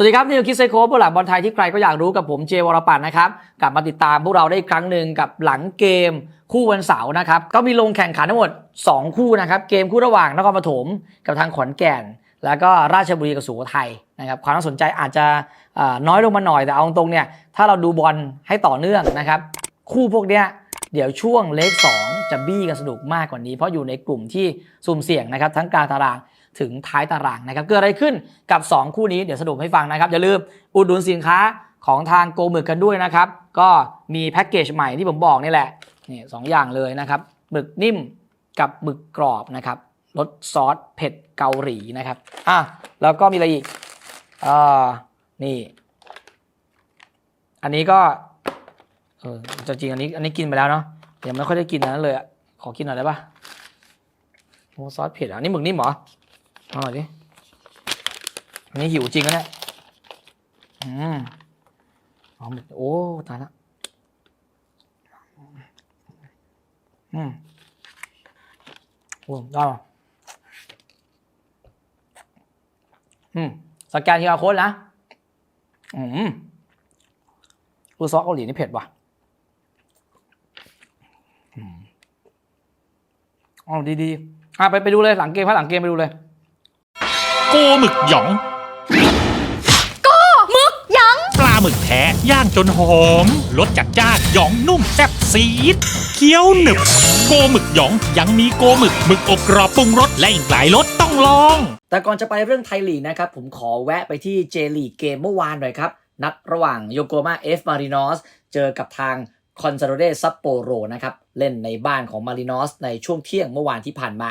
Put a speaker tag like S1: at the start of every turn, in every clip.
S1: สวัสดีครับนี่คือคิดไซโค้ผู้หลักบอลไทยที่ใครก็อยากรู้กับผมเจวรปัตน์นะครับ กลับมาติดตามพวกเราได้อีกครั้งหนึ่งกับหลังเกมคู่วันเสาร์นะครับ ก็มีลงแข่งขันทั้งหมด 2 คู่นะครับ เกมคู่ระหว่างนครปฐมกับทางขอนแก่น แล้วก็ราชบุรีกับสุโขทัยนะครับความน่าสนใจอาจจะน้อยลงมาหน่อยแต่เอาตรงเนี่ยถ้าเราดูบอลให้ต่อเนื่องนะครับคู่พวกเนี้ยเดี๋ยวช่วงเลข2จะบี้กันสนุกมากกว่านี้ เพราะอยู่ในกลุ่มที่สุ่มเสี่ยงนะครับทั้งกลางตาราง ถึงท้ายตารางนะครับเกิดอะไรขึ้นกับ 2 คู่นี้เดี๋ยวสรุปให้ฟังนะครับอย่าลืมอุดหนุนสินค้าของทางโกหมึกกันด้วยนะครับ ก็มีแพ็กเกจใหม่ที่ผมบอกนี่แหละนี่สองอย่างเลยนะครับหมึกนิ่มกับหมึกกรอบนะครับรสซอสเผ็ดเกาหลีนะครับอะแล้วก็มีอะไรอีกอ่านี่ อันนี้ก็เออจริงอันนี้อันนี้กินไปแล้วเนาะยังไม่ค่อยได้กินอันนั้นเลยอะขอกินหน่อยได้ปะโอ้ซอสเผ็ดอะอันนี้หมึกนิ่มเหรอ เอาหน่อยดิอันนี้หิวจริงนะเนี่ยอืมอ๋อมโอ้ ตายละอืมโอ้ได้ป่ะอืม สแกนทีอาโค้ดนะ อืมคือซอสเกาหลีนี่เผ็ดว่ะอืมอ๋อดีๆอะไปไปดูเลยหลังเกมพักหลังเกมไปดูเลย
S2: โกหมึกหยอง
S3: มึกหยัง
S2: ปลาหมึกแท้ย่างจนหอมรสจัดจ้านหยองนุ่มแซ่บซีดเคี้ยวหนึบ โกหมึกหยองยังมีโกหมึกหมึกอบกรอบปรุงรสและอีกหลายรสต้องลอง
S1: แต่ก่อนจะไปเรื่องไทยลีกนะครับ ผมขอแวะไปที่เจลีกเกมเมื่อวานหน่อยครับ นัดระหว่างโยโกมาเอฟมารินอสเจอกับทางคอนซาโดเดซัปโปโรนะครับ เล่นในบ้านของมารินอสในช่วงเที่ยงเมื่อวานที่ผ่านมา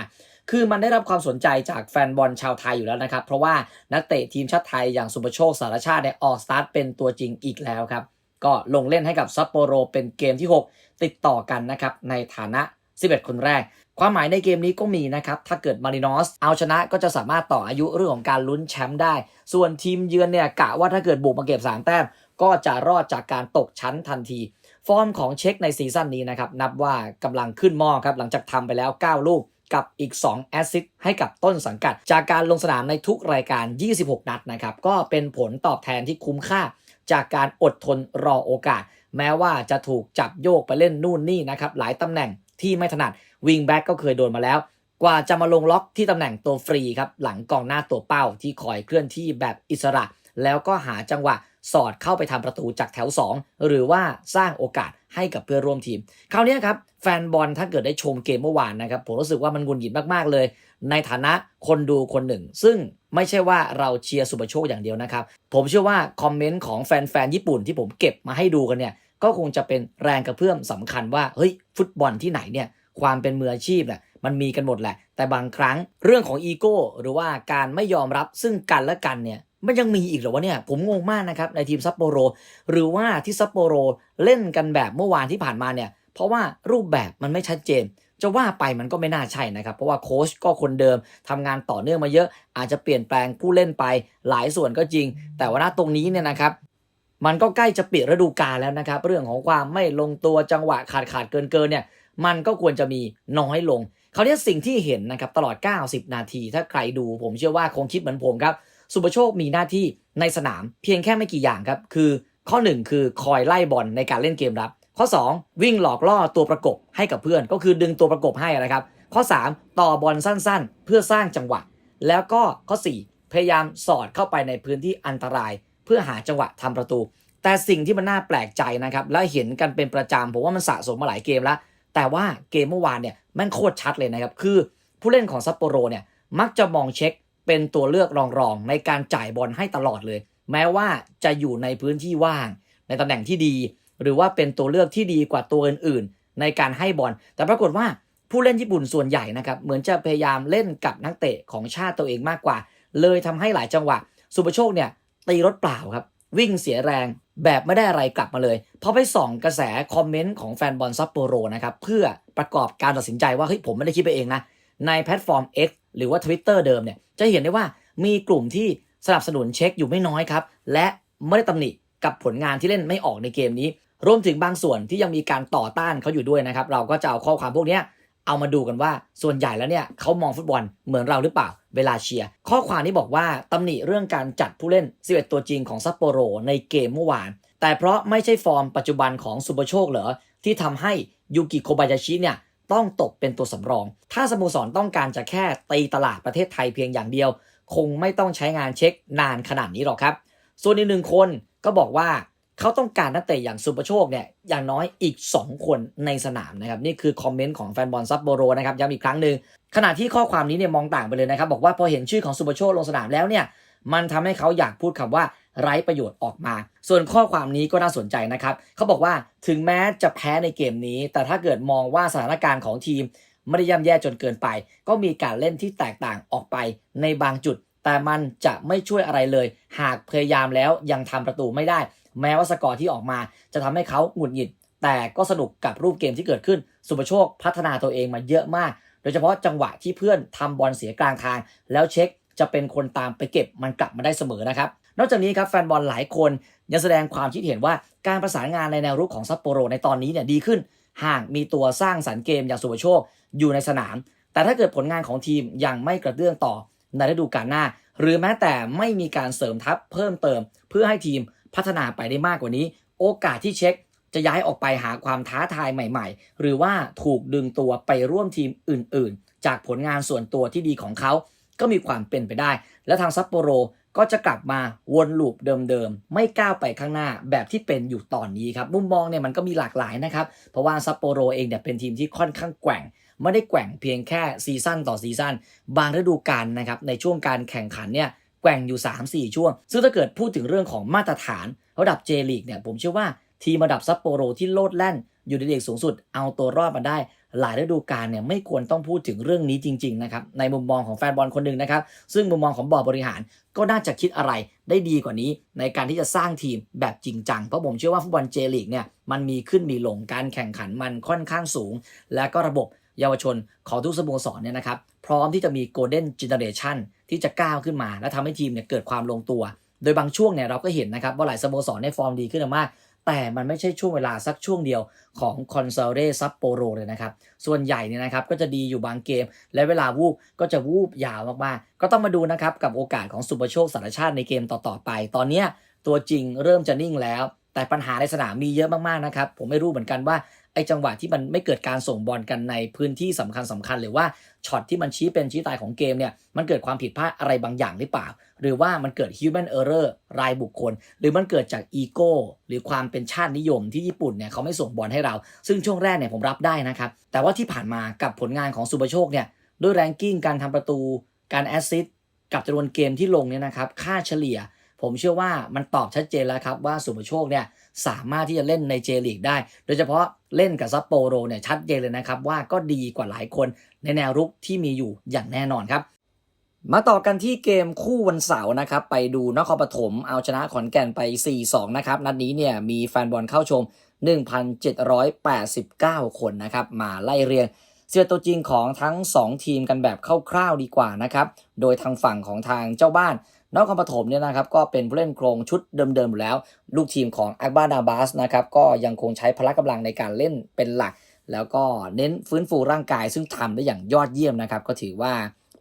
S1: คือมันได้รับความสนใจจากแฟนบอลชาวไทยอยู่แล้วนะครับ เพราะว่านักเตะทีมชาติไทยอย่างสุปโชคสารชาติในออกสตาร์ทเป็นตัวจริงอีกแล้วครับ ก็ลงเล่นให้กับซัปโปโรเป็นเกมที่ 6 ติดต่อกันนะครับ ในฐานะ 11 คนแรก ความหมายในเกมนี้ก็มีนะครับ ถ้าเกิดมารินอสเอาชนะก็จะสามารถต่ออายุเรื่องของการลุ้นแชมป์ได้ ส่วนทีมเยือนเนี่ยกะว่าถ้าเกิดบุกมาเก็บ3แต้มก็จะรอดจากการตกชั้นทันทีฟอร์มของเช็คในซีซั่นนี้นะครับนับว่ากำลังขึ้นหม้อครับหลังจากทำไปแล้ว 9 ลูก กับอีก 2 แอสซิสให้กับต้นสังกัด จากการลงสนามในทุกรายการ 26 นัดนะครับ ก็เป็นผลตอบแทนที่คุ้มค่า จากการอดทนรอโอกาส แม้ว่าจะถูกจับโยกไปเล่นนู่นนี่นะครับ หลายตำแหน่งที่ไม่ถนัดวิงแบ็กก็เคยโดนมาแล้ว กว่าจะมาลงล็อกที่ตำแหน่งตัวฟรีครับหลังกองหน้าตัวเป้าที่คอยเคลื่อนที่แบบอิสระ แล้วก็หาจังหวะ สอดเข้าไปทำประตูจากแถว 2 หรือว่าสร้างโอกาสให้กับเพื่อร่วมทีม คราวนี้ครับ แฟนบอลถ้าเกิดได้ชมเกมเมื่อวานนะครับ ผมรู้สึกว่ามันงุนหงิดมากๆเลย ในฐานะคนดูคนหนึ่ง ซึ่งไม่ใช่ว่าเราเชียร์สุปโชคอย่างเดียวนะครับ ผมเชื่อว่าคอมเมนต์ของแฟนๆญี่ปุ่นที่ผมเก็บมาให้ดูกันเนี่ยก็คงจะเป็นแรงกระเพื่อมสำคัญว่าเฮ้ยฟุตบอลที่ไหนเนี่ยความเป็นมืออาชีพเนี่ยมันมีกันหมดแหละ แต่บางครั้งเรื่องของอีโก้หรือว่าการไม่ยอมรับซึ่งกันและกันเนี่ย มันยังมีอีกหรอวะเนี่ย ผมงงมากนะครับในทีมซัปโปโร หรือว่าที่ซัปโปโรเล่นกันแบบเมื่อวานที่ผ่านมาเนี่ย เพราะว่ารูปแบบมันไม่ชัดเจน จะว่าไปมันก็ไม่น่าใช่นะครับ เพราะว่าโค้ชก็คนเดิมทำงานต่อเนื่องมาเยอะ อาจจะเปลี่ยนแปลงผู้เล่นไปหลายส่วนก็จริง แต่ว่าณตรงนี้เนี่ยนะครับมันก็ใกล้จะปิดฤดูกาลแล้วนะครับ เรื่องของความไม่ลงตัวจังหวะขาดขาดเกินเกินเนี่ย มันก็ควรจะมีน้อยลงเขาวนี้สิ่งที่เห็นนะครับตลอด 90 นาที ถ้าใครดูผมเชื่อว่าคงคิดเหมือนผมครับ สุประโชคมีหน้าที่ในสนามเพียงแค่ไม่กี่อย่างครับ คือข้อ 1 คือคอยไล่บอลในการเล่นเกมรับ ข้อ 2 วิ่งหลอกล่อตัวประกบให้กับเพื่อน ก็คือดึงตัวประกบให้นะครับ ข้อ 3 ต่อบอลสั้นๆ เพื่อสร้างจังหวะ แล้วก็ข้อ 4 พยายามสอดเข้าไปในพื้นที่อันตราย เพื่อหาจังหวะทำประตู แต่สิ่งที่มันน่าแปลกใจนะครับและเห็นกันเป็นประจำผมว่ามันสะสมมาหลายเกมแล้ว แต่ว่าเกมเมื่อวานเนี่ยแม่งโคตรชัดเลยนะครับคือผู้เล่นของซัปโปโรเนี่ยมักจะมองเช็ค เป็นตัวเลือกรองๆในการจ่ายบอลให้ตลอดเลย แม้ว่าจะอยู่ในพื้นที่ว่าง ในตำแหน่งที่ดี หรือว่าเป็นตัวเลือกที่ดีกว่าตัวอื่นๆ ในการให้บอล แต่ปรากฏว่าผู้เล่นญี่ปุ่นส่วนใหญ่นะครับเหมือนจะพยายามเล่นกับนักเตะของชาติตัวเองมากกว่า เลยทำให้หลายจังหวะ สุปโชคเนี่ยตีรถเปล่าครับ วิ่งเสียแรงแบบไม่ได้อะไรกลับมาเลยเพอไปส่องกระแสคอมเมนต์ของแฟนบอลซัปโปโรนะครับเพื่อประกอบการตัดสินใจว่าเฮ้ยผมไม่ได้คิดไปเองนะในแพลตฟอร์ม X หรือว่า Twitter เดิมเนี่ยจะเห็นได้ว่ามีกลุ่มที่สนับสนุนเช็คอยู่ไม่น้อยครับ และไม่ได้ตำหนิกับผลงานที่เล่นไม่ออกในเกมนี้ รวมถึงบางส่วนที่ยังมีการต่อต้านเขาอยู่ด้วยนะครับ เราก็จะเอาข้อความพวกนี้เอามาดูกันว่าส่วนใหญ่แล้วเนี่ยเขามองฟุตบอลเหมือนเราหรือเปล่าเวลาเชียร์ข้อความนี้บอกว่าตำหนิเรื่องการจัดผู้เล่น 11 ตัวจริงของซัปโปโรในเกมเมื่อวาน แต่เพราะไม่ใช่ฟอร์มปัจจุบันของสุปอร์โชคเหรอที่ทำให้ยูกิโคบายาชิเนี่ย ต้องตกเป็นตัวสำรอง ถ้าสโมสรต้องการจะแค่ตีตลาดประเทศไทยเพียงอย่างเดียว คงไม่ต้องใช้งานเช็คนานขนาดนี้หรอกครับ ส่วนอีกหนึ่งคนก็บอกว่าเขาต้องการนักเตะอย่างสุปโชคเนี่ยอย่างน้อยอีก 2 คนในสนามนะครับ นี่คือคอมเมนต์ของแฟนบอลซัปโปโรนะครับย้ำอีกครั้งหนึ่งขณะที่ข้อความนี้เนี่ยมองต่างไปเลยนะครับ บอกว่าพอเห็นชื่อของสุปโชคลงสนามแล้วเนี่ยมันทำให้เขาอยากพูดคำว่า ไร้ประโยชน์ออกมา ส่วนข้อความนี้ก็น่าสนใจนะครับเขาบอกว่าถึงแม้จะแพ้ในเกมนี้ แต่ถ้าเกิดมองว่าสถานการณ์ของทีมไม่ได้ย่ำแย่จนเกินไป ก็มีการเล่นที่แตกต่างออกไปในบางจุด แต่มันจะไม่ช่วยอะไรเลย หากพยายามแล้วยังทำประตูไม่ได้ แม้ว่าสกอร์ที่ออกมา จะทำให้เขาหงุดหงิด แต่ก็สนุกกับรูปเกมที่เกิดขึ้น สุภโชคพัฒนาตัวเองมาเยอะมาก โดยเฉพาะจังหวะที่เพื่อนทำบอลเสียกลางทาง แล้วเช็ค จะเป็นคนตามไปเก็บมันกลับมาได้เสมอนะครับนอกจากนี้ครับแฟนบอลหลายคนยังแสดงความคิดเห็นว่าการประสานงานในแนวรุกของซัปโปโรในตอนนี้เนี่ยดีขึ้น หากมีตัวสร้างสรรค์เกมอย่างสุภโชคอยู่ในสนาม แต่ถ้าเกิดผลงานของทีมยังไม่กระเตื้องต่อในฤดูกาลหน้า หรือแม้แต่ไม่มีการเสริมทัพเพิ่มเติม เพื่อให้ทีมพัฒนาไปได้มากกว่านี้ โอกาสที่เช็คจะย้ายออกไปหาความท้าทายใหม่ ๆ หรือว่าถูกดึงตัวไปร่วมทีมอื่น ๆ จากผลงานส่วนตัวที่ดีของเขา ก็มีความเป็นไปได้ และทางซัปโปโรก็จะกลับมาวนลูปเดิมๆ ไม่ก้าวไปข้างหน้าแบบที่เป็นอยู่ตอนนี้ครับมุมมองเนี่ยมันก็มีหลากหลายนะครับ เพราะว่าซัปโปโรเองเนี่ยเป็นทีมที่ค่อนข้างแกว่ง ไม่ได้แกว่งเพียงแค่ซีซั่นต่อซีซั่นบางฤดูกาลนะครับในช่วงการแข่งขันเนี่ยแกว่งอยู่ 3-4 ช่วง ซึ่งถ้าเกิดพูดถึงเรื่องของมาตรฐานระดับเจลีกเนี่ยผมเชื่อว่าทีมระดับซัปโปโรที่โลดแล่น อยู่ในลีกสูงสุด เอาตัวรอดมาได้ หลายฤดูกาลเนี่ยไม่ควรต้องพูดถึงเรื่องนี้จริงๆนะครับในมุมมองของแฟนบอลคนหนึ่งนะครับ ซึ่งมุมมองของบอร์ดบริหารก็น่าจะคิดอะไรได้ดีกว่านี้ ในการที่จะสร้างทีมแบบจริงจังเพราะผมเชื่อว่าฟุตบอลเจลีกเนี่ยมันมีขึ้นมีลงการแข่งขันมันค่อนข้างสูง และก็ระบบเยาวชนของทุกสโมสรเนี่ยนะครับพร้อมที่จะมีโกลเด้นเจเนเรชันที่จะก้าวขึ้นมา และทำให้ทีมเนี่ยเกิดความลงตัว โดยบางช่วงเนี่ยเราก็เห็นนะครับว่าหลายสโมสรในฟอร์มดีขึ้นมาก แต่มันไม่ใช่ช่วงเวลาสักช่วงเดียวของคอนซาเรซัปโปโรเลยนะครับ ส่วนใหญ่เนี่ยนะครับก็จะดีอยู่บางเกม และเวลาวูบก็จะวูบยาวมากๆ ก็ต้องมาดูนะครับกับโอกาสของสุปโชคสารชาติในเกมต่อๆไป ตอนเนี้ยตัวจริงเริ่มจะนิ่งแล้ว แต่ปัญหาในสนามมีเยอะมากๆนะครับ ผมไม่รู้เหมือนกันว่าไอ้จังหวะที่มันไม่เกิดการส่งบอลกันในพื้นที่สำคัญสคัญ หรือว่าช็อตที่มันชี้เป็นชี้ตายของเกมเนี่ยมันเกิดความผิดพลาดอะไรบางอย่างหรือเปล่า หรือว่ามันเกิด human error รายบุคคล หรือมันเกิดจากอีโก้หรือความเป็นชาตินิยมที่ญี่ปุ่นเนี่ยเขาไม่ส่งบอลให้เรา ซึ่งช่วงแรกเนี่ยผมรับได้นะครับแต่ว่าที่ผ่านมากับผลงานของสุปโชคเนี่ยด้วยแรงกิ้งการทำประตู การแอสซิสต์กับจำนวนเกมที่ลงเนี่ยนะครับค่าเฉลี่ย ผมเชื่อว่ามันตอบชัดเจนแล้วครับว่าสุปโชคเนี่ยสามารถที่จะเล่นในเจลีกได้ โดยเฉพาะเล่นกับซัปโปโรเนี่ยชัดเจนเลยนะครับว่าก็ดีกว่าหลายคนในแนวรุกที่มีอยู่อย่างแน่นอนครับมาต่อกันที่เกมคู่วันเสาร์นะครับ ไปดูนครปฐมเอาชนะขอนแก่นไป 4-2 นะครับ นัดนี้เนี่ยมีแฟนบอลเข้าชม 1,789 คนนะครับ มาไล่เรียงเสื้อตัวจริงของทั้ง 2 ทีมกันแบบคร่าวๆดีกว่านะครับ โดยทางฝั่งของทางเจ้าบ้าน นครปฐมเนี่ยนะครับก็เป็นผู้เล่นโครงชุดเดิมๆอยู่แล้ว ลูกทีมของอักบาดาบาสนะครับก็ยังคงใช้พละกำลังในการเล่นเป็นหลัก แล้วก็เน้นฟื้นฟูร่างกาย ซึ่งทำได้อย่างยอดเยี่ยมนะครับก็ถือว่า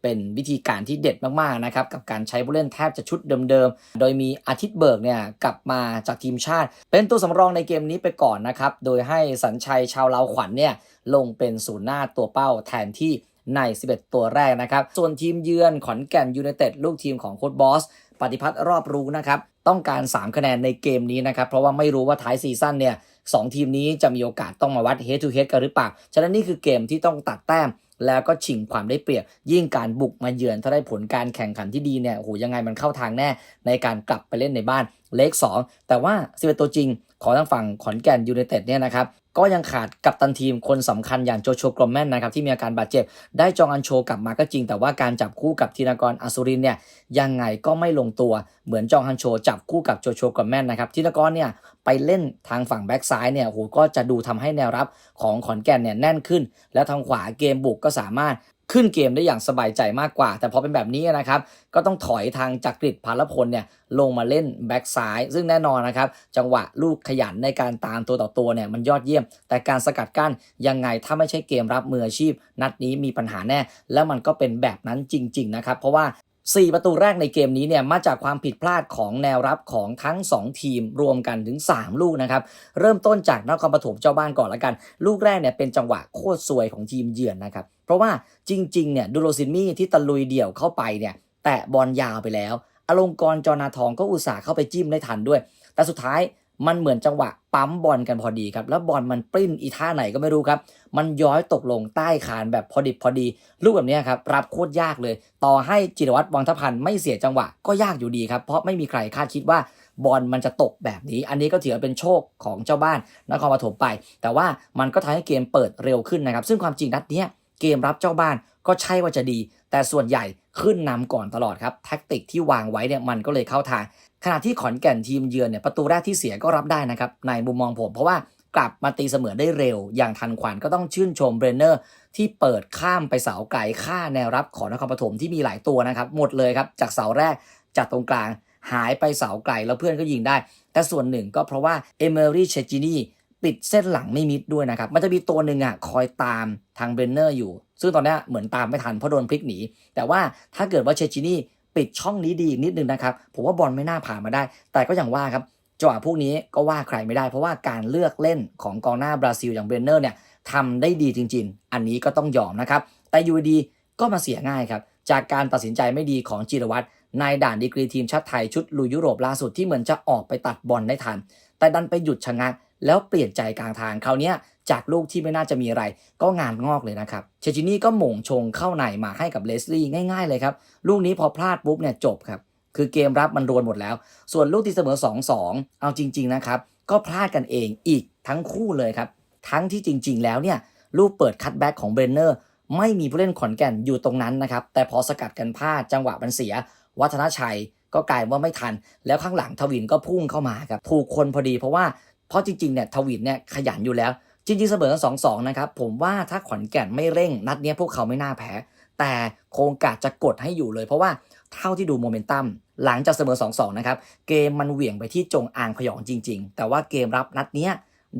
S1: เป็นวิธีการที่เด็ดมากๆนะครับกับการใช้ผู้เล่นแทบจะชุดเดิมๆ โดยมีอาทิตย์เบิกเนี่ยกลับมาจากทีมชาติ เป็นตัวสำรองในเกมนี้ไปก่อนนะครับโดยให้สัญชัยชาวลาวขวัญเนี่ยลงเป็นศูนย์หน้าตัวเป้าแทนที่ ใน 11 ตัวแรกนะครับ ส่วนทีมเยือนขอนแก่นยูไนเต็ดลูกทีมของโค้ชบอส ปฏิพัฒน์รอบรู้นะครับ ต้องการ 3 คะแนนในเกมนี้นะครับ เพราะว่าไม่รู้ว่าท้ายซีซั่นเนี่ยสองทีมนี้จะมีโอกาสต้องมาวัด head to head กันหรือเปล่า ฉะนั้นนี่คือเกมที่ต้องตัดแต้มแล้วก็ชิงความได้เปรียบ ยิ่งการบุกมาเยือนถ้าได้ผลการแข่งขันที่ดีเนี่ยโอ้โหยังไงมันเข้าทางแน่ในการกลับไปเล่นในบ้านเลข2แต่ว่า11ตัวจริงของทางฝั่งขอนแก่นยูไนเต็ดเนี่ยนะครับ ก็ยังขาดกัปตันทีมคนสำคัญอย่างโจโชกรอมแมนนะครับที่มีอาการบาดเจ็บ ได้จองอันโชกลับมาก็จริง แต่ว่าการจับคู่กับธีนากรอสุรินเนี่ยยังไงก็ไม่ลงตัวเหมือนจองฮันโชจับคู่กับโจโชกรอมแมนนะครับธีนากรเนี่ยไปเล่นทางฝั่งแบ็กซ้ายเนี่ยโอ้โหก็จะดูทำให้แนวรับของขอนแก่นเนี่ยแน่นขึ้น แล้วทางขวาเกมบุกก็สามารถ ขึ้นเกมได้อย่างสบายใจมากกว่า แต่พอเป็นแบบนี้นะครับ ก็ต้องถอยทางจักริดพารพลเนี่ยลงมาเล่นแบ็กซ้าย ซึ่งแน่นอนนะครับ จังหวะลูกขยันในการตามตัวต่อตัวเนี่ยมันยอดเยี่ยม แต่การสกัดกั้นยังไงถ้าไม่ใช่เกมรับมืออาชีพ นัดนี้มีปัญหาแน่ แล้วมันก็เป็นแบบนั้นจริง ๆ นะครับ เพราะว่า4 ประตูแรกในเกมนี้เนี่ยมาจากความผิดพลาดของแนวรับของทั้ง 2 ทีมรวมกันถึง 3 ลูกนะครับ เริ่มต้นจากนครปฐมเจ้าบ้านก่อนละกัน ลูกแรกเนี่ยเป็นจังหวะโคตรซวยของทีมเยือนนะครับ เพราะว่าจริงๆเนี่ยดูโรซินมี่ที่ตะลุยเดี่ยวเข้าไปเนี่ยแตะบอลยาวไปแล้ว อลงกรณ์จอนาทองก็อุตส่าห์เข้าไปจิ้มได้ทันด้วย แต่สุดท้ายมันเหมือนจังหวะปั๊มบอลกันพอดีครับ แล้วบอลมันปริ้นอีท่าไหนก็ไม่รู้ครับ มันย้อยตกลงใต้คานแบบพอดิบพอดี ลูกแบบเนี้ยครับ รับโคตรยากเลย ต่อให้จิรวัตรวังทพันธ์ไม่เสียจังหวะก็ยากอยู่ดีครับ เพราะไม่มีใครคาดคิดว่าบอลมันจะตกแบบนี้ อันนี้ก็ถือเป็นโชคของเจ้าบ้านนครปฐมไป แต่ว่ามันก็ทำให้เกมเปิดเร็วขึ้นนะครับ ซึ่งความจริงนัดเนี้ย เกมรับเจ้าบ้านก็ใช่ว่าจะดี แต่ส่วนใหญ่ขึ้นนำก่อนตลอดครับแท็กติกที่วางไว้เนี่ยมันก็เลยเข้าทาง ขณะที่ขอนแก่นทีมเยือนเนี่ยประตูแรกที่เสียก็รับได้นะครับในมุมมองผม เพราะว่ากลับมาตีเสมอได้เร็ว อย่างทันขวัญก็ต้องชื่นชมเบรนเนอร์ที่เปิดข้ามไปเสาไกลฆ่าแนวรับของนครปฐมที่มีหลายตัวนะครับหมดเลยครับจากเสาแรกจากตรงกลางหายไปเสาไกลแล้วเพื่อนก็ยิงได้ แต่ส่วนหนึ่งก็เพราะว่าเอเมอรี่เชจินี ปิดเส้นหลังไม่มิดด้วยนะครับ มันจะมีตัวหนึ่งอะคอยตามทางเบรนเนอร์อยู่ ซึ่งตอนนี้เหมือนตามไม่ทันเพราะโดนพลิกหนี แต่ว่าถ้าเกิดว่าเชจินีปิดช่องนี้ดีนิดนึงนะครับ ผมว่าบอลไม่น่าผ่านมาได้ แต่ก็อย่างว่าครับจังหวะพวกนี้ก็ว่าใครไม่ได้ เพราะว่าการเลือกเล่นของกองหน้าบราซิลอย่างเบรนเนอร์เนี่ยทำได้ดีจริง ๆ อันนี้ก็ต้องยอมนะครับ แต่อยูดีก็มาเสียง่ายครับ จากการตัดสินใจไม่ดีของจิรวัตรในด่านดีกรีทีมชาติไทยชุดลุยยุโรปล่าสุดที่เหมือนจะออกไปตัดบอลได้ทัน แต่ดันไปหยุดชะงัก แล้วเปลี่ยนใจกลางทางคราวนี้จากลูกที่ไม่น่าจะมีอะไร ก็งานงอกเลยนะครับเชจินี่ก็หม่งชงเข้าในมาให้กับเลสลี่ง่ายๆเลยครับ ลูกนี้พอพลาดปุ๊บเนี่ยจบครับ คือเกมรับมันรวนหมดแล้ว ส่วนลูกที่เสมอ 2-2 เอาจริง ๆนะครับ ก็พลาดกันเองอีกทั้งคู่เลยครับ ทั้งที่จริง ๆ แล้วเนี่ยลูกเปิดคัตแบ็กของเบรนเนอร์ไม่มีผู้เล่นขอนแก่นอยู่ตรงนั้นนะครับ แต่พอสกัดกันพลาดจังหวะมันเสีย วัฒนชัยก็กลายว่าไม่ทัน แล้วข้างหลังทวินก็พุ่งเข้ามาครับ ถูกคนพอดีเพราะว่า เพราะจริงๆเนี่ยทวินเนี่ยขยันอยู่แล้ว จริงๆเสมอสองสองนะครับผมว่าถ้าขอนแก่นไม่เร่งนัดเนี้ยพวกเขาไม่น่าแพ้ แต่โครงกาจะกดให้อยู่เลย เพราะว่าเท่าที่ดูโมเมนตัมหลังจากเสมอ2-2นะครับเกมมันเหวี่ยงไปที่จงอางพยองจริง ๆ แต่ว่าเกมรับนัดเนี้ย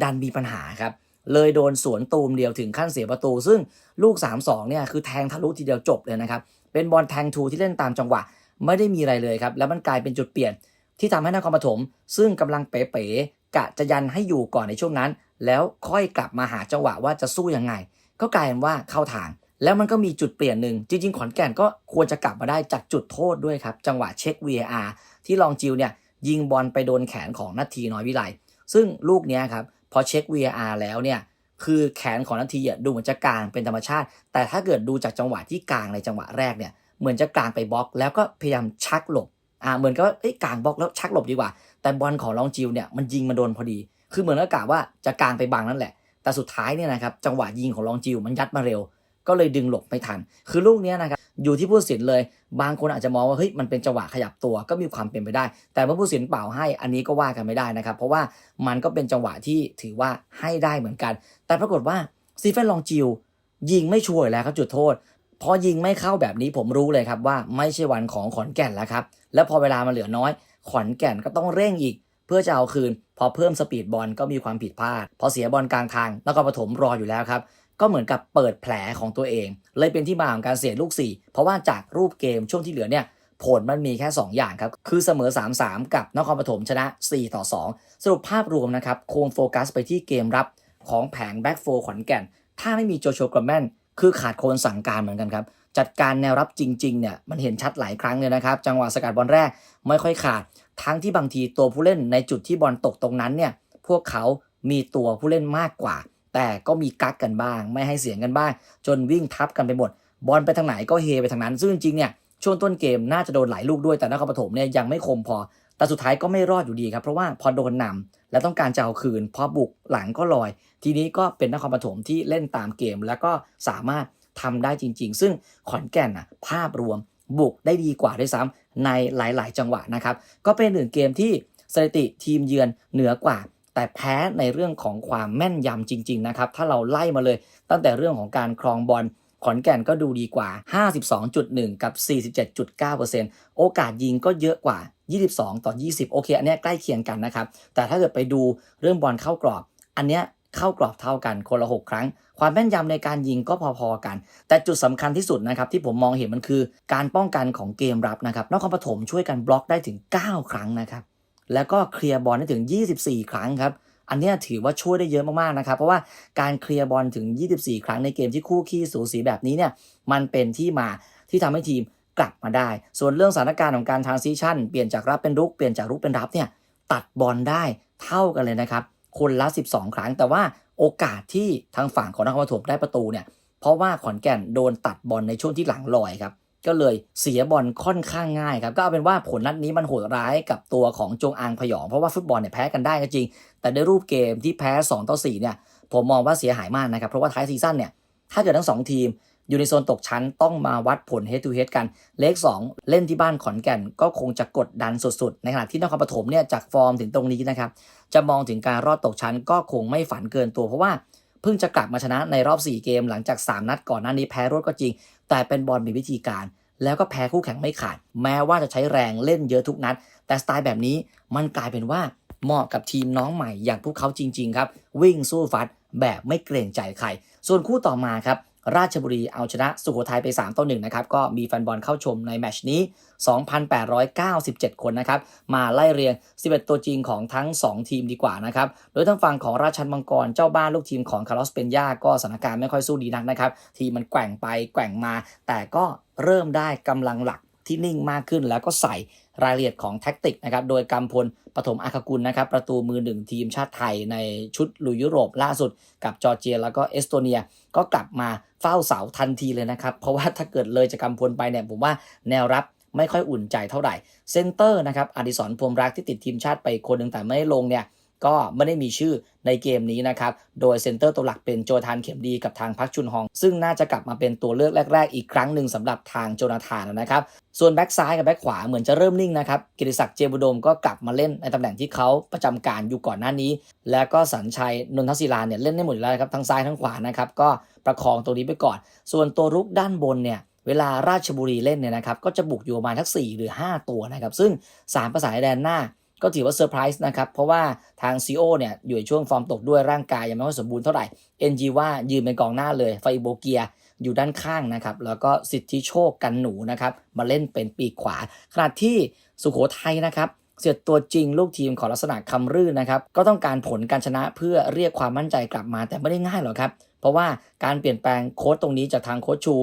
S1: ดันมีปัญหาครับเลยโดนสวนตูมเดียวถึงขั้นเสียประตู ซึ่งลูก 3-2เนี่ยคือแทงทะลุทีเดียวจบเลยนะครับ เป็นบอลแทงทูที่เล่นตามจังหวะ ไม่ได้มีอะไรเลยครับ แล้วมันกลายเป็นจุดเปลี่ยนที่ทำให้นครปฐมซึ่งกำลังเป๋ๆ กะจะยันให้อยู่ก่อนในช่วงนั้น แล้วค่อยกลับมาหาจังหวะว่าจะสู้ยังไง ก็กลายเป็นว่าเข้าทาง แล้วมันก็มีจุดเปลี่ยนหนึ่งจริง ๆ ขอนแก่นก็ควรจะกลับมาได้จากจุดโทษด้วยครับ จังหวะเช็ค VAR ที่ลองจิวเนี่ยยิงบอลไปโดนแขนของนาทีน้อยวิไลซึ่งลูกนี้ครับพอเช็ค VAR แล้วเนี่ยคือแขนของนาทีดูเหมือนจะกลางเป็นธรรมชาติ แต่ถ้าเกิดดูจากจังหวะที่กลางในจังหวะแรกเนี่ยเหมือนจะกลางไปบล็อก แล้วก็พยายามชักหลบ อ่าเหมือนก็เอ้ยกางบล็อกแล้วชักหลบดีกว่า แต่บอลของลองจิวเนี่ยมันยิงมาโดนพอดี คือเหมือนกับกะว่าจะกางไปบังนั่นแหละ แต่สุดท้ายเนี่ยนะครับจังหวะยิงของลองจิวมันยัดมาเร็ว ก็เลยดึงหลบไม่ทัน คือลูกนี้นะครับอยู่ที่ผู้สินเลย บางคนอาจจะมองว่าเฮ้ยมันเป็นจังหวะขยับตัวก็มีความเป็นไปได้ แต่เมื่อผู้สินเป่าให้อันนี้ก็ว่ากันไม่ได้นะครับ เพราะว่ามันก็เป็นจังหวะที่ถือว่าให้ได้เหมือนกัน แต่ปรากฏว่าซีเฟนลองจิวยิงไม่ช่วยแล้วครับจุดโทษ พอยิงไม่เข้าแบบนี้ผมรู้เลยครับว่าไม่ใช่วันของขอนแก่นแล้วครับ แล้วพอเวลามันเหลือน้อย ขอนแก่นก็ต้องเร่งอีก เพื่อจะเอาคืน พอเพิ่มสปีดบอลก็มีความผิดพลาด พอเสียบอลกลางทางแล้วก็ปฐมรออยู่แล้วครับ ก็เหมือนกับเปิดแผลของตัวเอง เลยเป็นที่มาของการเสียลูก 4 เพราะว่าจากรูปเกมช่วงที่เหลือเนี่ยผลมันมีแค่ 2 อย่างครับ คือเสมอ 3-3 กับนครปฐมชนะ 4 ต่อ 2 สรุปภาพรวมนะครับโคงโฟกัสไปที่เกมรับของแผงแบ็กโฟขอนแก่น ถ้าไม่มีโจโฉกรแมน คือขาดโคนสั่งการเหมือนกันครับ จัดการแนวรับจริงๆเนี่ยมันเห็นชัดหลายครั้งเลยนะครับ จังหวะสกัดบอลแรกไม่ค่อยขาด ทั้งที่บางทีตัวผู้เล่นในจุดที่บอลตกตรงนั้นเนี่ยพวกเขามีตัวผู้เล่นมากกว่า แต่ก็มีกักกันบ้าง ไม่ให้เสียงกันบ้าง จนวิ่งทับกันไปหมด บอลไปทางไหนก็เฮไปทางนั้น ซึ่งจริงๆเนี่ยช่วงต้นเกมน่าจะโดนหลายลูกด้วยแต่นครปฐมเนี่ยยังไม่คมพอ แต่สุดท้ายก็ไม่รอดอยู่ดีครับ เพราะว่าพอโดนนำและต้องการจะเอาคืนพอบุกหลังก็ลอย ทีนี้ก็เป็นนครปฐมที่เล่นตามเกม แล้วก็สามารถทำได้จริง ๆ ซึ่งขอนแก่นอะภาพรวมบุกได้ดีกว่าด้วยซ้ำในหลาย ๆ จังหวะนะครับ ก็เป็นหนึ่งเกมที่สถิติทีมเยือนเหนือกว่า แต่แพ้ในเรื่องของความแม่นยำจริง ๆ นะครับ ถ้าเราไล่มาเลย ตั้งแต่เรื่องของการครองบอล ขอนแก่นก็ดูดีกว่า 52.1 กับ 47.9%โอกาสยิงก็เยอะกว่า 22 ต่อ 20 โอเค อันนี้ใกล้เคียงกันนะครับ แต่ถ้าเกิดไปดูเรื่องบอลเข้ากรอบ อันเนี้ยเข้ากรอบเท่ากันคนละ 6 ครั้ง ความแม่นยำในการยิงก็พอๆกัน แต่จุดสำคัญที่สุดนะครับที่ผมมองเห็นมันคือ การป้องกันของเกมรับนะครับนครปฐมช่วยกันบล็อกได้ถึง 9 ครั้งนะครับแล้วก็เคลียร์บอลได้ถึง 24 ครั้งครับ อันนี้ถือว่าช่วยได้เยอะมากๆนะครับเพราะว่าการเคลียร์บอลถึง 24 ครั้งในเกมที่คู่ขี้สูสีแบบนี้เนี่ยมันเป็นที่มาที่ทำให้ทีมกลับมาได้ ส่วนเรื่องสถานการณ์ของการทางซีชั่น เปลี่ยนจากรับเป็นรุกเปลี่ยนจากรุกเป็นรับเนี่ยตัดบอลได้เท่ากันเลยนะครับ คนละ 12 ครั้ง แต่ว่าโอกาสที่ทางฝั่งของนครปฐมได้ประตูเนี่ยเพราะว่าขอนแก่นโดนตัดบอลในช่วงที่หลังลอยครับ ก็เลยเสียบอลค่อนข้างง่ายครับ ก็เอาเป็นว่าผลนัดนี้มันโหดร้ายกับตัวของจงอางพยอง เพราะว่าฟุตบอลเนี่ยแพ้กันได้ก็จริง แต่ด้วยรูปเกมที่แพ้ 2 ต่อ 4 เนี่ย ผมมองว่าเสียหายมากนะครับ เพราะว่าท้ายซีซั่นเนี่ย ถ้าเกิดทั้ง 2 ทีม อยู่ในโซนตกชั้นต้องมาวัดผล head to head กัน เลข 2 เล่นที่บ้านขอนแก่น ก็คงจะกดดันสุดๆ ในขณะที่นครปฐมเนี่ยจากฟอร์มถึงตรงนี้นะครับ จะมองถึงการรอดตกชั้นก็คงไม่ฝันเกินตัว เพราะว่าเพิ่งจะกลับมาชนะในรอบ 4 เกม หลังจาก 3 นัดก่อนหน้านี้แพ้รวดก็จริง แต่เป็นบอลมีวิธีการ แล้วก็แพ้คู่แข่งไม่ขาด แม้ว่าจะใช้แรงเล่นเยอะทุกนัด แต่สไตล์แบบนี้มันกลายเป็นว่าเหมาะกับทีมน้องใหม่อย่างพวกเขาจริง ๆ ครับ วิ่งสู้ฟัดแบบไม่เกรงใจใคร ส่วนคู่ต่อมาครับ ราชบุรีเอาชนะสุโขทัยไป 3 ต่อ1นะครับ ก็มีแฟนบอลเข้าชมในแมชนี้ 2,897 คนนะครับ มาไล่เรียง 11 ตัวจริงของทั้ง 2 ทีมดีกว่านะครับ โดยทางฝั่งของราชันมังกรเจ้าบ้านลูกทีมของคาร์ลอสเปนยาก็สถานการณ์ไม่ค่อยสู้ดีนักนะครับ ทีมมันแกว่งไปแกว่งมา แต่ก็เริ่มได้กำลังหลักที่นิ่งมากขึ้นแล้วก็ใส่ รายละเอียดของแท็กติกนะครับโดยกำพลปฐมอาคกุลนะครับประตูมือหนึ่งทีมชาติไทยในชุดลุยยุโรปล่าสุด กับจอร์เจียแล้วก็เอสโตเนีย ก็กลับมาเฝ้าเสาทันทีเลยนะครับ เพราะว่าถ้าเกิดเลยจะกำพลไปเนี่ยผมว่าแนวรับไม่ค่อยอุ่นใจเท่าไหร่เซนเตอร์นะครับอดิศรพรมรักที่ติดทีมชาติไปคนหนึ่งแต่ไม่ได้ลงเนี่ย ก็ไม่ได้มีชื่อในเกมนี้นะครับ โดยเซนเตอร์ตัวหลักเป็นโจทานเข็มดีกับทางพักชุนฮอง ซึ่งน่าจะกลับมาเป็นตัวเลือกแรก ๆ อีกครั้งหนึ่งสำหรับทางโจนาธานนะครับ ส่วนแบ็กซ้ายกับแบ็กขวาเหมือนจะเริ่มนิ่งนะครับ กิติศักดิ์เจบุดมก็กลับมาเล่นในตำแหน่งที่เขาประจำการอยู่ก่อนหน้านี้ แล้วก็สัญชัยนนทศิลาเนี่ยเล่นได้หมดแล้วครับทั้งซ้ายทั้งขวานะครับก็ประคองตัวนี้ไปก่อน ส่วนตัวรุกด้านบนเนี่ยเวลาราชบุรีเล่นเนี่ยนะครับก็จะบุกอยู่ประมาณทัก4หรือ 5 ตัวนะครับ ซึ่ง 3 ภาษาแดนหน้า ก็ถือว่าเซอร์ไพรส์นะครับ เพราะว่าทางซีโอเนี่ยอยู่ในช่วงฟอร์มตกด้วยร่างกายยังไม่ค่อยสมบูรณ์เท่าไหร่เอ็นจีว่ายืนเป็นกองหน้าเลยไฟโบเกียอยู่ด้านข้างนะครับ แล้วก็สิทธิโชคกันหนูนะครับ มาเล่นเป็นปีกขวา ขณะที่สุโขทัยนะครับ เสียตัวจริงลูกทีมของลักษณะคำรื่นนะครับ ก็ต้องการผลการชนะเพื่อเรียกความมั่นใจกลับมาแต่ไม่ได้ง่ายหรอกครับ เพราะว่าการเปลี่ยนแปลงโค้ชตรงนี้จากทางโค้ชชู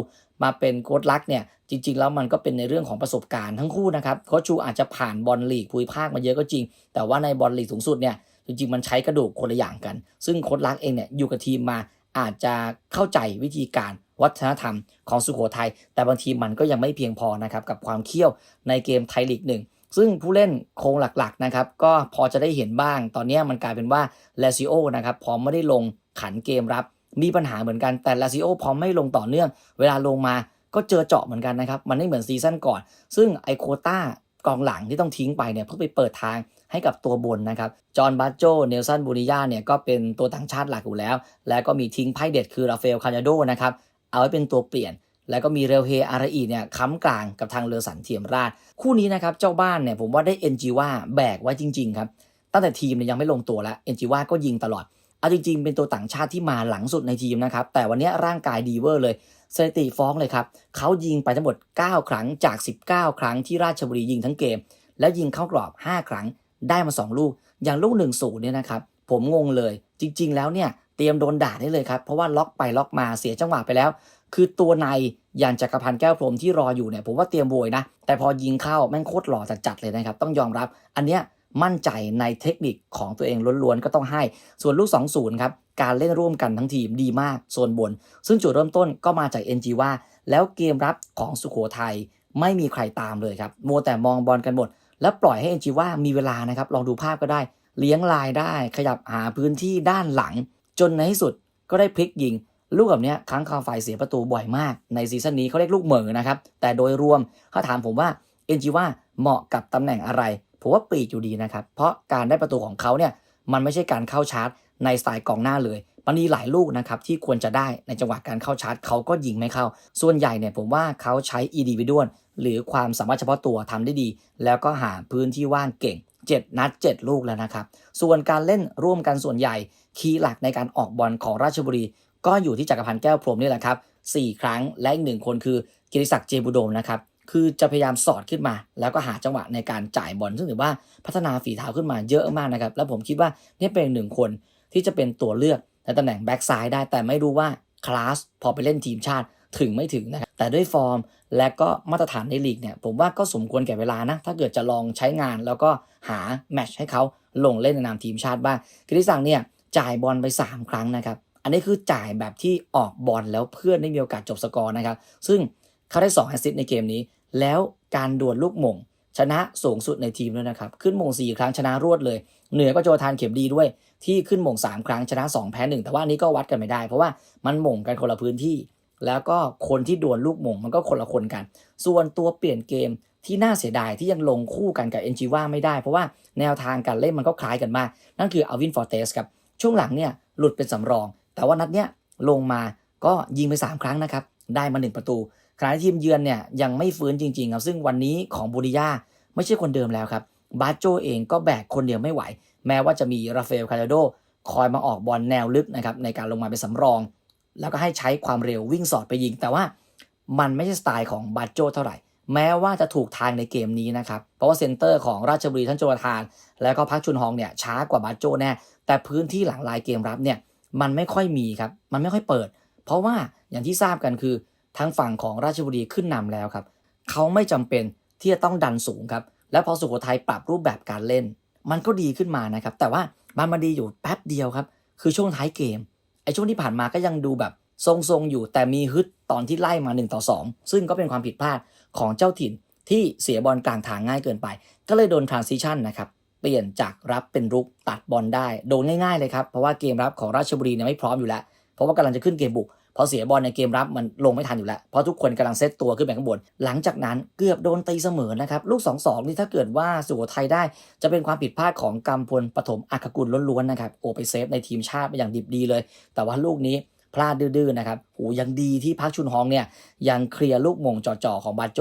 S1: มาเป็นโค้ชลักเนี่ยจริง ๆ แล้วมันก็เป็นในเรื่องของประสบการณ์ทั้งคู่นะครับโค้ชชูอาจจะผ่านบอลลีกภูมิภาคมาเยอะก็จริง แต่ว่าในบอลลีกสูงสุดเนี่ยจริงๆมันใช้กระดูกคนละอย่างกัน ซึ่งโค้ชลักเองเนี่ยอยู่กับทีมมาอาจจะเข้าใจวิธีการวัฒนธรรมของสุโขทัยแต่บางทีมันก็ยังไม่เพียงพอนะครับกับความเขี้ยวในเกมไทยลีกหนึ่งซึ่งผู้เล่นโครงหลักๆนะครับก็พอจะได้เห็นบ้าง ตอนนี้มันกลายเป็นว่าลาซิโอนะครับพอไม่ได้ลงขันเกมรับ มีปัญหาเหมือนกันแต่ลาซิโอพอไม่ลงต่อเนื่อง เวลาลงมาก็เจอเจาะเหมือนกันนะครับ มันไม่เหมือนซีซั่นก่อน ซึ่งไอโคต้ากองหลังที่ต้องทิ้งไปเนี่ยเพื่อไปเปิดทางให้กับตัวบนนะครับ จอห์นบัตโจ เนลสันบูริยาเนี่ยก็เป็นตัวต่างชาติหลักอยู่แล้ว แล้วก็มีทิ้งไพ่เด็ดคือราเอลคาญาโดนะครับ เอาไว้เป็นตัวเปลี่ยน แล้วก็มีเรลเฮอาราอีเนี่ยค้ำกลางกับทางเลอสันเทียมราช คู่นี้นะครับเจ้าบ้านเนี่ยผมว่าได้เอ็นจีว่าแบกไว้จริงๆครับ ตั้งแต่ทีมเนี่ยยังไม่ลงตัวแล้วเอ็นจีว่าก็ยิงตลอด เอาจริงๆ เป็นตัวต่างชาติที่มาหลังสุดในทีมนะครับ แต่วันนี้ร่างกายดีเวอร์เลยสถิติฟ้องเลยครับเขายิงไปทั้งหมด 9 ครั้งจาก 19 ครั้งที่ราชบุรียิงทั้งเกม แล้วยิงเข้ากรอบ 5 ครั้งได้มา 2 ลูก อย่างลูก1นศูนย์เนี่ยนะครับ ผมงงเลย จริง ๆ แล้วเนี่ยเตรียมโดนด่าได้เลยครับ เพราะว่าล็อกไปล็อกมาเสียจังหวะไปแล้ว คือตัวในอย่างจักรพันธ์แก้วพรมที่รออยู่เนี่ยผมว่าเตรียมโวยนะแต่พอยิงเข้าแม่งโคตรหล่อจัดๆเลยนะครับต้องยอมรับ อันเนี้ย มั่นใจในเทคนิคของตัวเองล้วนๆก็ต้องให้ ส่วนลูก 2-0 ครับ การเล่นร่วมกันทั้งทีมดีมากโซนบน ซึ่งจุดเริ่มต้นก็มาจาก NG ว่า แล้วเกมรับของสุโขทัยไม่มีใครตามเลยครับมัวแต่มองบอลกันหมด แล้วปล่อยให้ NG ว่ามีเวลานะครับลองดูภาพก็ได้ เลี้ยงลายได้ ขยับหาพื้นที่ด้านหลัง จนในที่สุดก็ได้พลิกยิงลูกแบบนี้ครั้งคราวไฟเสียประตูบ่อยมาก ในซีซั่นนี้เขาเรียกลูกเหม่อนะครับ แต่โดยรวมถ้าถามผมว่า NG ว่าเหมาะกับตำแหน่งอะไร ผมว่าปีกอยู่ดีนะครับ เพราะการได้ประตูของเขาเนี่ยมันไม่ใช่การเข้าชาร์จ ในสไตล์กองหน้าเลยมันมีหลายลูกนะครับที่ควรจะได้ในจังหวะการเข้าชาร์จเขาก็ยิงไม่เข้า ส่วนใหญ่เนี่ยผมว่าเขาใช้ individual หรือความสามารถเฉพาะตัวทำได้ดี แล้วก็หาพื้นที่ว่างเก่ง 7 นัด 7 ลูกแล้วนะครับ ส่วนการเล่นร่วมกันส่วนใหญ่ คีย์หลักในการออกบอลของราชบุรี ก็อยู่ที่จักรพันธ์แก้วพรมนี่แหละครับ4ครั้งและอีกหนึ่งคนคือกิติศักดิ์เจบุโดมนะครับ คือจะพยายามสอดขึ้นมา แล้วก็หาจังหวะในการจ่ายบอลซึ่งถือว่าพัฒนาฝีเท้าขึ้นมาเยอะมากนะครับ แล้วผมคิดว่านี่เป็นหนึ่งคนที่จะเป็นตัวเลือกในตำแหน่งแบ็กซ้ายได้ แต่ไม่รู้ว่าคลาสพอไปเล่นทีมชาติถึงไม่ถึงนะครับแต่ด้วยฟอร์มและก็มาตรฐานในลีกเนี่ยผมว่าก็สมควรแก่เวลานะ ถ้าเกิดจะลองใช้งานแล้วก็หาแมช์ให้เขาลงเล่นในนามทีมชาติบ้างกิติศักดิ์เนี่ยจ่ายบอลไป 3 ครั้งนะครับ อันนี้คือจ่ายแบบที่ออกบอลแล้วเพื่อนได้มีโอกาสจบสกอร์นะครับ ซึ่งเขาได้2แอสซิสต์ในเกมนี้ แล้วการดวลลูกหม่งชนะสูงสุดในทีมด้วยนะครับ ขึ้นหม่ง4 ครั้งชนะรวดเลย เหนือกว่าโจทานเข็มดีด้วย ที่ขึ้นหม่ง3 ครั้งชนะ 2 แพ้ 1 แต่ว่าอันนี้ก็วัดกันไม่ได้ เพราะว่ามันหม่งกันคนละพื้นที่ แล้วก็คนที่ดวลลูกหม่งมันก็คนละคนกัน ส่วนตัวเปลี่ยนเกมที่น่าเสียดายที่ยังลงคู่กันกับเอนจิว่าไม่ได้ เพราะว่าแนวทางการเล่นมันก็คล้ายกันมาก นั่นคืออวินฟอร์เตสครับช่วงหลังเนี่ยหลุดเป็นสำรอง แต่ว่านัดเนี้ยลงมาก็ยิงไป 3 ครั้งนะครับได้มา 1 ประตู ณะที่ทีมเยือนเนี่ยยังไม่ฟื้นจริงๆครับซึ่งวันนี้ของบูริยาไม่ใช่คนเดิมแล้วครับบาโจเองก็แบกคนเดียวไม่ไหว แม้ว่าจะมีราฟาเอลคาร์โดคอยมาออกบอลแนวลึกนะครับในการลงมาเป็นสำรอง แล้วก็ให้ใช้ความเร็ววิ่งสอดไปยิง แต่ว่ามันไม่ใช่สไตล์ของบาโจเท่าไหร่ แม้ว่าจะถูกทางในเกมนี้นะครับ เพราะว่าเซนเตอร์ของราชบุรีท่านโจรทาน แล้วก็พักชุนฮองเนี่ยช้ากว่าบาโจแน่ แต่พื้นที่หลังลายเกมรับเนี่ยมันไม่ค่อยมีครับ มันไม่ค่อยเปิด เพราะว่าอย่างที่ทราบกันคือ ทางฝั่งของราชบุรีขึ้นนำแล้วครับเขาไม่จำเป็นที่จะต้องดันสูงครับแล้วพอสุโขทัยปรับรูปแบบการเล่น มันก็ดีขึ้นมานะครับ แต่ว่ามันมาดีอยู่แป๊บเดียวครับ คือช่วงท้ายเกมไอ้ช่วงที่ผ่านมาก็ยังดูแบบทรงๆอยู่แต่มีฮึดตอนที่ไล่มา1ต่อ2 ซึ่งก็เป็นความผิดพลาดของเจ้าถิ่นที่เสียบอลกลางทางง่ายเกินไป ก็เลยโดน transition นะครับเปลี่ยนจากรับเป็นรุกตัดบอลได้ โดนง่ายๆเลยครับ เพราะว่าเกมรับของราชบุรีเนี่ยไม่พร้อมอยู่แล้ว เพราะว่ากำลังจะขึ้นเกมบุก พอเสียบอลในเกมรับมันลงไม่ทันอยู่แล้ว เพราะทุกคนกำลังเซตตัวขึ้นไปข้างบน หลังจากนั้นเกือบโดนตีเสมอนะครับ ลูก 2-2 นี่ถ้าเกิดว่าสุโขทัยได้จะเป็นความผิดพลาดของกำพลปฐมอักกุลล้วนๆนะครับโอไปเซฟในทีมชาติไปอย่างดิบดีเลย แต่ว่าลูกนี้พลาดดื้อๆนะครับโหยังดีที่พักชุนฮองเนี่ยยังเคลียร์ลูกมงจ่อๆของบาโจ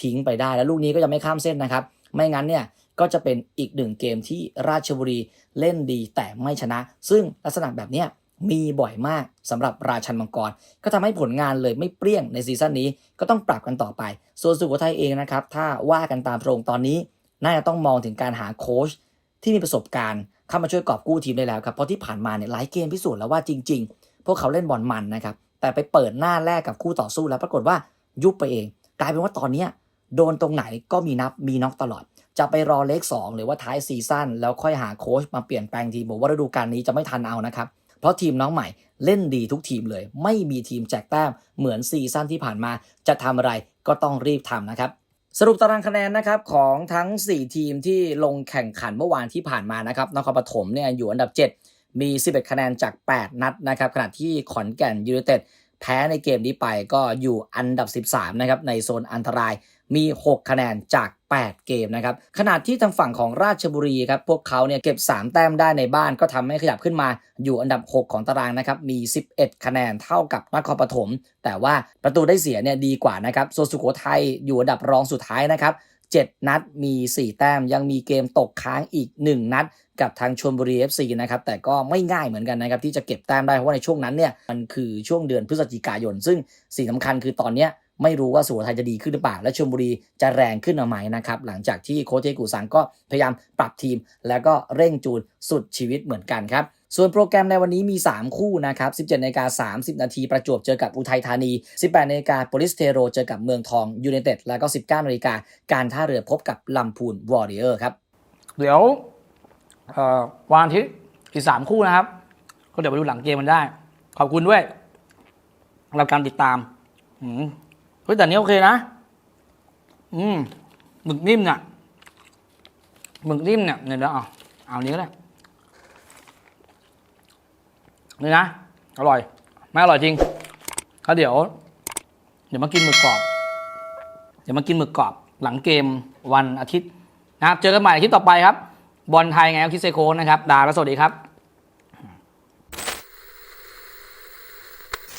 S1: ทิ้งไปได้ แล้วลูกนี้ก็ยังไม่ข้ามเส้นนะครับ ไม่งั้นเนี่ยก็จะเป็นอีกหนึ่งเกมที่ราชบุรีเล่นดีแต่ไม่ชนะ ซึ่งลักษณะแบบเนี้ย มีบ่อยมากสำหรับราชันมังกร ก็ทำให้ผลงานเลยไม่เปรี้ยงในซีซั่นนี้ก็ต้องปรับกันต่อไป ส่วนสุโขทัยเองนะครับ ถ้าว่ากันตามตรงตอนนี้ น่าจะต้องมองถึงการหาโค้ชที่มีประสบการณ์เข้ามาช่วยกอบกู้ทีมได้แล้วครับเพราะที่ผ่านมาเนี่ยหลายเกมพิสูจน์แล้วว่าจริง ๆ พวกเขาเล่นบอลมันนะครับแต่ไปเปิดหน้าแรกกับคู่ต่อสู้แล้วปรากฏว่ายุบไปเอง กลายเป็นว่าตอนนี้โดนตรงไหนก็มีนับมีน็อกตลอด จะไปรอเลข2หรือว่าท้ายซีซั่นแล้วค่อยหาโค้ชมาเปลี่ยนแปลงทีมบอกว่าฤดูกาลนี้จะไม่ทันเอานะครับ เพราะทีมน้องใหม่เล่นดีทุกทีมเลย ไม่มีทีมแจกแต้มเหมือนซีซั่นที่ผ่านมา จะทำอะไรก็ต้องรีบทำนะครับสรุปตารางคะแนนนะครับของทั้ง 4 ทีมที่ลงแข่งขันเมื่อวานที่ผ่านมานะครับนครปฐมเนี่ยอยู่อันดับ 7 มี 11 คะแนนจาก 8 นัดนะครับขณะที่ขอนแก่นยูไนเต็ดแพ้ในเกมนี้ไปก็อยู่อันดับ 13 นะครับในโซนอันตราย มี 6 คะแนนจาก 8 เกมนะครับขณะที่ทางฝั่งของราชบุรีครับพวกเขาเนี่ยเก็บ 3 แต้มได้ในบ้านก็ทำให้ขยับขึ้นมาอยู่อันดับ 6 ของตารางนะครับมี 11 คะแนนเท่ากับนครปฐมแต่ว่าประตูได้เสียเนี่ยดีกว่านะครับส่วนสุโขทัยอยู่อันดับรองสุดท้ายนะครับ7 นัดมี 4 แต้มยังมีเกมตกค้างอีก 1 นัด กับทางชลบุรี FC นะครับแต่ก็ไม่ง่ายเหมือนกันนะครับที่จะเก็บแต้มได้เพราะว่าในช่วงนั้นเนี่ยมันคือช่วงเดือนพฤศจิกายน ซึ่งสิ่งสำคัญคือตอนเนี้ย ไม่รู้ว่าสุโขทัยจะดีขึ้นหรือเปล่า และชลบุรีจะแรงขึ้นหรือไม่นะครับ หลังจากที่โค้ชเทกูซังก็พยายามปรับทีม แล้วก็เร่งจูนสุดชีวิตเหมือนกันครับส่วนโปรแกรมในวันนี้มี 3 คู่นะครับ 17นาฬิกา30 นาทีประจวบเจอกับอุทัยธานี 18นาฬิกาโปลิสเทโรเจอกับเมืองทองยูไนเต็ด แล้วก็ 19นาฬิกาการท่าเรือพบกับลำพูนวอริเออร์ครับ
S3: เดี๋ยววันอาทิตย์อีกสามคู่นะครับ ก็เดี๋ยวไปดูหลังเกมมันได้ ขอบคุณด้วยสำหรับการติดตามอืม ฮ้ยแต่นี้โอเคนะ อืมหมึกนิ่มเนี่ยหมึกนิ่มเนี่ยเดี๋ยวเดี๋ยวเอาเอาอันนี้ก็ได้นี่นะ อร่อย ไม่อร่อยจริงก็เดี๋ยว เดี๋ยวมากินหมึกกรอบ เดี๋ยวมากินหมึกกรอบ หลังเกมวันอาทิตย์นะครับ เจอกันใหม่อาทิตย์ต่อไปครับ บอลไทยไงคิดเซโคนะครับดาและสวัสดีครับ